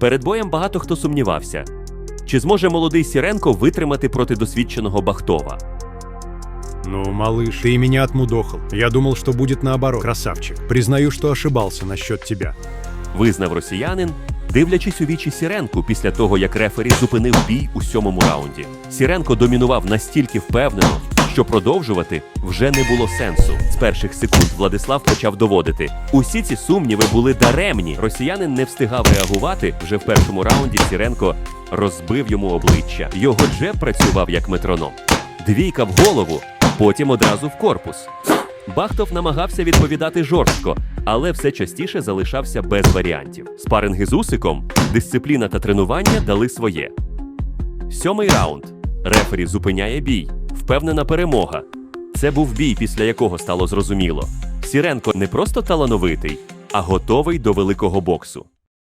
Перед боєм багато хто сумнівався. Чи зможе молодий Сіренко витримати проти досвідченого Бахтова? Ну, малыш, ты меня отмудохал. Я думал, что будет наоборот. Красавчик. Признаю, что ошибался насчет тебя. Визнав росіянин, дивлячись у вічі Сіренку після того, як рефері зупинив бій у сьомому раунді. Сіренко домінував настільки впевнено, що продовжувати вже не було сенсу. З перших секунд Владислав почав доводити. Усі ці сумніви були даремні. Росіянин не встигав реагувати. Вже в першому раунді Сіренко розбив йому обличчя. Його джеб працював як метроном. Двійка в голову, потім одразу в корпус. Бахтов намагався відповідати жорстко, але все частіше залишався без варіантів. Спаринги з Усиком, дисципліна та тренування дали своє. Сьомий раунд. Рефері зупиняє бій. Впевнена перемога. Це був бій, після якого стало зрозуміло. Сіренко не просто талановитий, а готовий до великого боксу.